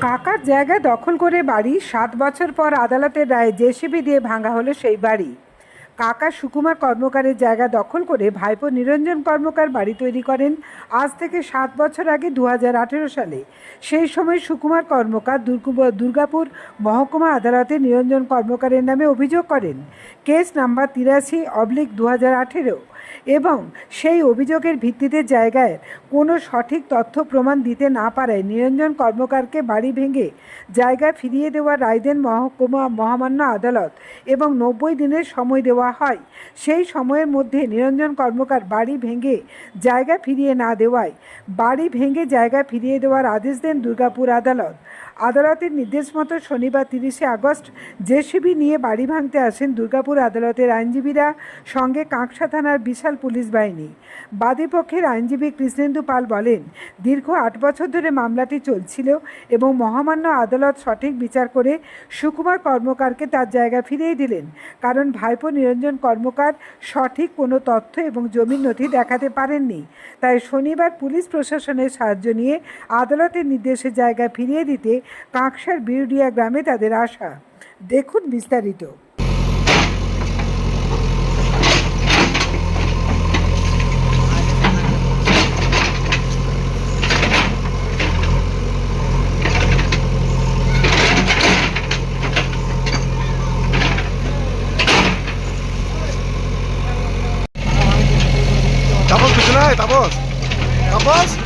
কাকার জায়গা দখল করে বাড়ি, সাত বছর পর আদালতের রায়ে জেসিবি দিয়ে ভাঙা হলো সেই বাড়ি। কাকা সুকুমার কর্মকারের জায়গা দখল করে ভাইপো নিরঞ্জন কর্মকার বাড়ি তৈরি করেন আজ থেকে সাত বছর আগে দু হাজার আঠেরো সালে। সেই সময় সুকুমার কর্মকার দুর্গু- দুর্গাপুর মহকুমা আদালতে নিরঞ্জন কর্মকারের নামে অভিযোগ করেন। কেস নাম্বার তিরাশি অবলিক দু হাজার আঠেরো। এবং সেই অভিযোগের ভিত্তিতে জায়গায় কোনো সঠিক তথ্য প্রমাণ দিতে না পারায় নিরঞ্জন কর্মকারকে বাড়ি ভেঙে জায়গা ফিরিয়ে দেওয়ার রায় দেন মহকুমা মহামান্য আদালত এবং নব্বই দিনের সময় দেওয়া হয়। সেই সময়ের মধ্যে নিরঞ্জন কর্মকার বাড়ি ভেঙে জায়গা ফিরিয়ে না দেওয়ায় বাড়ি ভেঙে জায়গা ফিরিয়ে দেওয়ার আদেশ দেন দুর্গাপুর আদালত। আদালতের নির্দেশ মতো শনিবার তিরিশে আগস্ট জেসিবি নিয়ে বাড়ি ভাঙতে আসেন দুর্গাপুর আদালতের আইনজীবীরা, সঙ্গে কাঁকসা থানার বিশাল পুলিশ বাহিনী। বাদীপক্ষের আইনজীবী কৃষ্ণেন্দু পাল বলেন, দীর্ঘ আট বছর ধরে মামলাটি চলছিল এবং মহামান্য আদালত সঠিক বিচার করে সুকুমার কর্মকারকে তার জায়গা ফিরিয়ে দিলেন। কারণ ভাইপো নিরঞ্জন কর্মকার সঠিক কোনো তথ্য এবং জমির নথি দেখাতে পারেননি। তাই শনিবার পুলিশ প্রশাসনের সাহায্য নিয়ে আদালতের নির্দেশে জায়গা ফিরিয়ে দিতে কাঁকসার বিরুডিয়া গ্রামে তাদের আশা। দেখুন বিস্তারিত। তাপস তাপস। তাপস?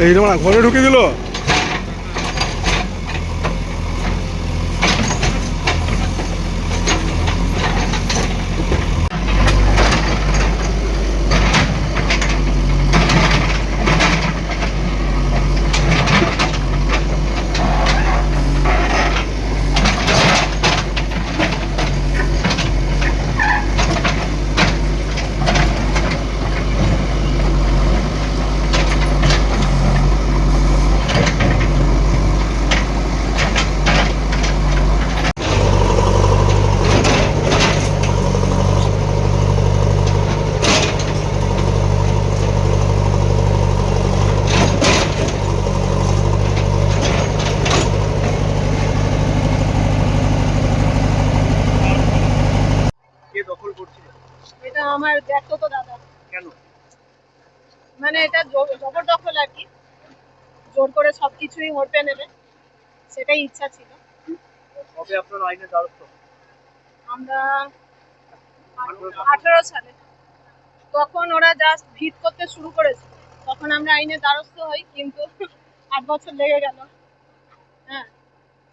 এই রে মানে ঘরে ঢুকে দিল কে দখল করছিল এটা আমার দেখতো তো দাদা কেন মানে এটা জবরদখল আর কি। জোর করে সবকিছুই হরপে নেবে সেটাই ইচ্ছা ছিল। কবে আপনার আইনে দ্বারস্থ? আমরা আঠারো সালে। তখন ওরা জাস্ট ভিত করতে শুরু করেছে। তখন আমরা আইনে দ্বারস্থ হই কিন্তু আট বছর লেগে গেল। হ্যাঁ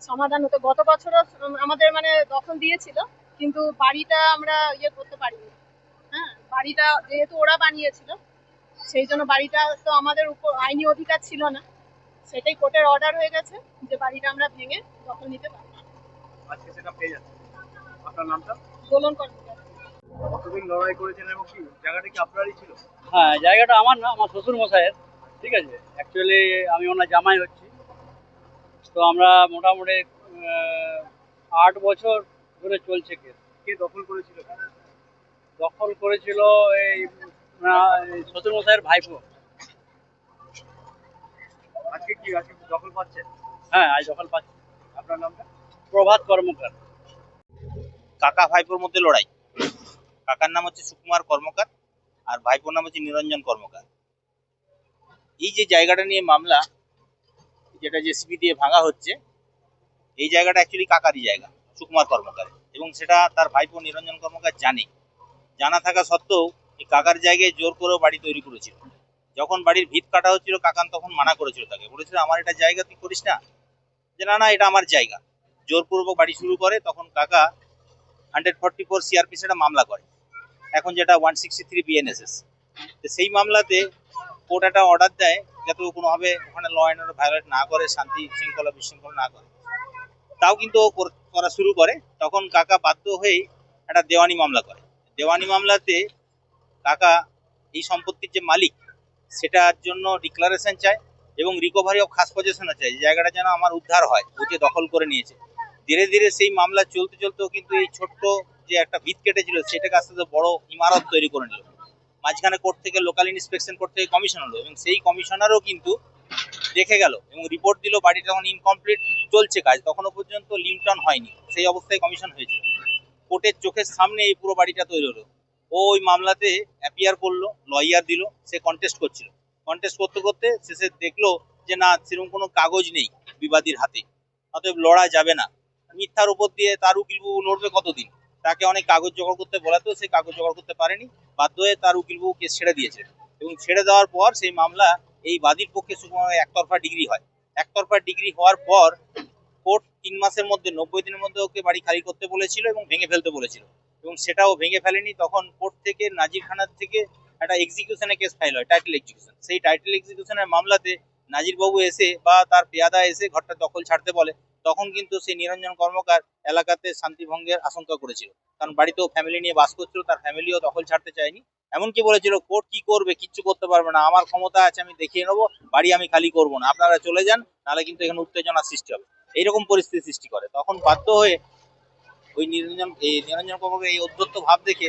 সমাধান হতো। গত বছরও আমাদের মানে দখল দিয়েছিল কিন্তু বাড়িটা আমরা ইয়ে করতে পারিনি। হ্যাঁ বাড়িটা যেহেতু ওরা বানিয়েছিল সেই জন্য বাড়িটা তো আমাদের উপর আইনি অধিকার ছিল না। সেটাই কোর্টের অর্ডার হয়ে গেছে যে বাড়িটা আমরা ভেঙে দখল নিতে পারি আজকে সেটা পেয়ে যাচ্ছে। আপনার নামটা? দোলন কর্মকার। কতদিন লড়াই করেছেন এবং কি? জায়গাটা কি আপনারই ছিল? হ্যাঁ জায়গাটা আমার না আমার শ্বশুর মশাইয়ের ঠিক আছে? অ্যাকচুয়ালি আমি ওনার জামাই হচ্ছি। তো আমরা মোটামুটি আট বছর ধরে চলছে কেস কে দখল করেছিল? দখল করেছিল এই শ্বশুর মশাইয়ের ভাইপো। আজকে কি আজকে দখল পাচ্ছেন হ্যাঁ আজ দখল পাচ্ছি। আপনার নামটা? প্রভাত কর্মকার। কাকা ভাইপোর মধ্যে লড়াই। কাকার নাম হচ্ছে সুকুমার কর্মকার আর ভাইপোর নাম হচ্ছে নিরঞ্জন কর্মকার। এই যে জায়গাটা নিয়ে মামলা যেটা জেসিবি দিয়ে ভাঙা হচ্ছে এই জায়গাটা অ্যাকচুয়ালি কাকারই জায়গা সুকুমার কর্মকার এবং সেটা তার ভাইপো নিরঞ্জন কর্মকার জানে। জানা থাকা সত্ত্বেও কাকার জায়গায় জোর করেও বাড়ি তৈরি করেছিল। যখন বাড়ির ভিত কাটা হচ্ছিল, কাকান তখন মানা করেছিল তাকে। বলেছিল, আমার এটা জায়গা তুই করিস না? যে, না না, এটা আমার জায়গা। জোরপূর্বক বাড়ি শুরু করে, তখন কাকা হান্ড্রেড ফর্টি ফোর সিআরপি সেটা মামলা করে। এখন যেটা ওয়ান সিক্সটি থ্রি বিএনএসএস সেই মামলাতে কোর্ট একটা অর্ডার দেয়, যাতে ও কোনোভাবে ওখানে ল অ্যান্ড অর্ডার ভায়োলেট না করে, শান্তি শৃঙ্খলা বিশৃঙ্খলা না করে। তাও কিন্তু ও কর- করা শুরু করে। তখন কাকা বাধ্য হয়েই একটা দেওয়ানি মামলা করে। দেওয়ানি মামলাতে কাকা এই সম্পত্তির যে মালিক, সেটার জন্য ডিক্লারেশন চায় এবং রিকভারি অফ খাস পজিশনও চাই যে জায়গাটা যেন আমার উদ্ধার হয়, ও যে দখল করে নিয়েছে। ধীরে ধীরে সেই মামলা চলতে চলতেও কিন্তু এই ছোট্ট যে একটা ভিত কেটেছিল, সেটাকে আস্তে আস্তে বড় ইমারত তৈরি করে নিল। মাঝখানে কোর্ট থেকে লোকাল ইন্সপেকশন কোর্ট থেকে কমিশন হলো এবং সেই কমিশনারও কিন্তু দেখে গেল এবং রিপোর্ট দিল, বাড়িটা তখন ইনকমপ্লিট চলছে কাজ। তখনও পর্যন্ত লিমটন হয়নি, সেই অবস্থায় কমিশন হয়েছে। কোর্টের চোখের সামনে এই পুরো বাড়িটা তৈরি হলো। ও ওই মামলাতে অ্যাপিয়ার করল লয়ার দিল, সে কন্টেস্ট করছিল। কন্টেস্ট করতে করতে শেষে দেখল যে না, সেরকম কোনো কাগজ নেই বিবাদীর হাতে। অতএব লড়া যাবে না। মিথ্যার উপর দিয়ে তার উকিলবাবু লড়বে কতদিন? তাকে অনেক কাগজ জোগাড় করতে বলাতেও সে কাগজ জোগাড় করতে পারেনি। বাধ্য হয়ে তার উকিলবাবু কেস ছেড়ে দিয়েছে। এবং ছেড়ে দেওয়ার পর সেই মামলা এই বাদীর পক্ষে একতরফা ডিগ্রি হয়। একতরফা ডিগ্রি হওয়ার পর কোর্ট তিন মাসের মধ্যে, নব্বই দিনের মধ্যে ওকে বাড়ি খালি করতে বলেছিল এবং ভেঙে ফেলতে বলেছিল। এবং সেটাও ভেঙে ফেলেনি। তখন কোর্ট থেকে, নাজির খানার থেকে একটা এক্সিকিউশনে কেস ফাইল হয় টাইটেল এক্সিকিউশন সেই টাইটেল এক্সিকিউশনের মামলাতে নাজির বাবু এসে বা তার পেয়াদা এসে ঘরটা দখল ছাড়তে বলে। তখন কিন্তু সেই নিরঞ্জন কর্মকার এলাকাতে শান্তি ভঙ্গের আশঙ্কা করেছিল। কারণ বাড়িতেও ফ্যামিলি নিয়ে বাস করছিল, তার ফ্যামিলিও দখল ছাড়তে চায়নি। এমনকি বলেছিল, কোর্ট কি করবে? কিচ্ছু করতে পারবে না। আমার ক্ষমতা আছে, আমি দেখিয়ে নেব। বাড়ি আমি খালি করব না। আপনারা চলে যান, নাহলে কিন্তু এখানে উত্তেজনার সৃষ্টি হবে। এইরকম পরিস্থিতি সৃষ্টি করে। তখন বাধ্য হয়ে ওই নিরঞ্জন, এই নিরঞ্জন কর্মকার এই অধ্যত্ত ভাব দেখে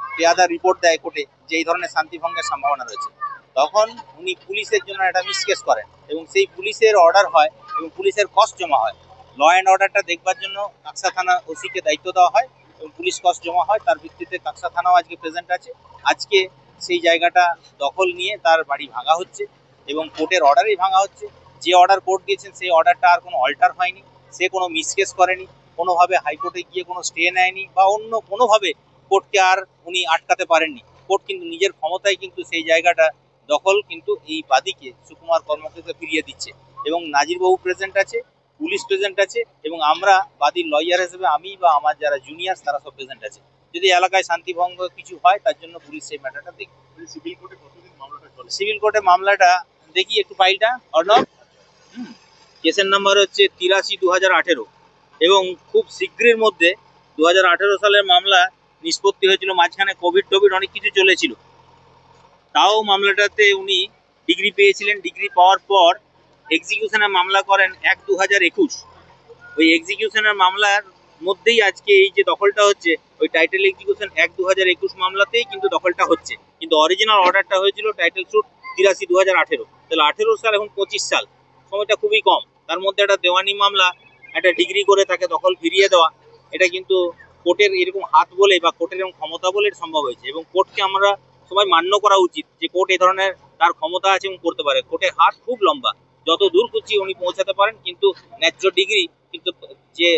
পেয়াদা রিপোর্ট দেয় কোর্টে যে এই ধরনের শান্তি ভঙ্গের সম্ভাবনা রয়েছে। তখন উনি পুলিশের জন্য একটা মিসকেস করেন এবং সেই পুলিশের অর্ডার হয় এবং পুলিশের কস্ট জমা হয়। ল অ্যান্ড অর্ডারটা দেখবার জন্য কাকসা থানা ওসিকে দায়িত্ব দেওয়া হয় এবং পুলিশ কস্ট জমা হয়। তার ভিত্তিতে কাকসা থানাও আজকে প্রেজেন্ট আছে। আজকে সেই জায়গাটা দখল নিয়ে তার বাড়ি ভাঙা হচ্ছে এবং কোর্টের অর্ডারেই ভাঙা হচ্ছে। যে অর্ডার কোর্ট দিয়েছেন সেই অর্ডারটা আর কোনো অল্টার হয়নি। সে কোনো মিসকেস করেনি। কোনোভাবে হাইকোর্টে গিয়ে কোনো স্টে নেয়নি বা অন্য কোনোভাবে কোর্টকে আর উনি আটকাতে পারেননি। কোর্ট কিন্তু নিজের ক্ষমতায় কিন্তু সেই জায়গাটা দখল কিন্তু এই বাদীকে সুকুমার কর্মকর্তাকে ফিরিয়ে দিচ্ছে। এবং নাজিরবাবু প্রেজেন্ট আছে পুলিশ প্রেজেন্ট আছে এবং আমরা বাদীর লয়ার হিসেবে আমি বা আমার যারা জুনিয়র তারা সব প্রেজেন্ট আছে। যদি এলাকায় শান্তিভঙ্গ কিছু হয় তার জন্য পুলিশ সেই ম্যাটারটা দেখবে। সিভিল কোর্টে কতদিন মামলাটা চলে? সিভিল কোর্টে মামলাটা দেখি একটু ফাইলটা অর্ণব? কেসের নাম্বার হচ্ছে তিরাশি দু হাজার আঠেরো। এবং খুব শীঘ্রের মধ্যে দু হাজার আঠেরো সালের মামলা নিষ্পত্তি হয়েছিল। মাঝখানে কোভিড টোভিড অনেক কিছু চলেছিল। তাও মামলাটাতে উনি ডিগ্রি পেয়েছিলেন। ডিগ্রি পাওয়ার পর এক্সিকিউশনের মামলা করেন এক দু হাজার একুশ। ওই এক্সিকিউশনের মামলার মধ্যেই আজকে এই যে দখলটা হচ্ছে, ওই টাইটেল এক্সিকিউশন এক দু হাজার একুশ মামলাতেই কিন্তু দখলটা হচ্ছে। কিন্তু অরিজিনাল অর্ডারটা হয়েছিল টাইটেল স্যুট তিরাশি দু হাজার আঠেরো। তাহলে আঠেরো সাল, এখন পঁচিশ সাল। সময়টা খুবই কম। তার মধ্যে একটা দেওয়ানি মামলা একটা ডিগ্রি করে তাকে দখল ফিরিয়ে দেওয়া এটা কিন্তু কোর্টের এরকম হাত বলে বা কোর্টের এরকম ক্ষমতা বলে এটা সম্ভব হয়েছে। এবং কোর্টকে আমরা সবাই মান্য করা উচিত যে কোর্ট এই ধরনের তার ক্ষমতা আছে এবং করতে পারে। কোর্টের হাত খুব লম্বা। যত দূর খুঁজি উনি পৌঁছাতে পারেন কিন্তু ন্যায্য ডিগ্রি কিন্তু যে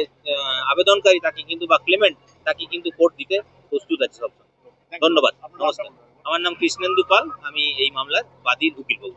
আবেদনকারী তাকে কিন্তু বা ক্লেমেন্ট তাকে কিন্তু কোর্ট দিতে প্রস্তুত আছে সবসময়। ধন্যবাদ। নমস্কার। আমার নাম কৃষ্ণেন্দু পাল। আমি এই মামলার বাদীর উকিল বাবু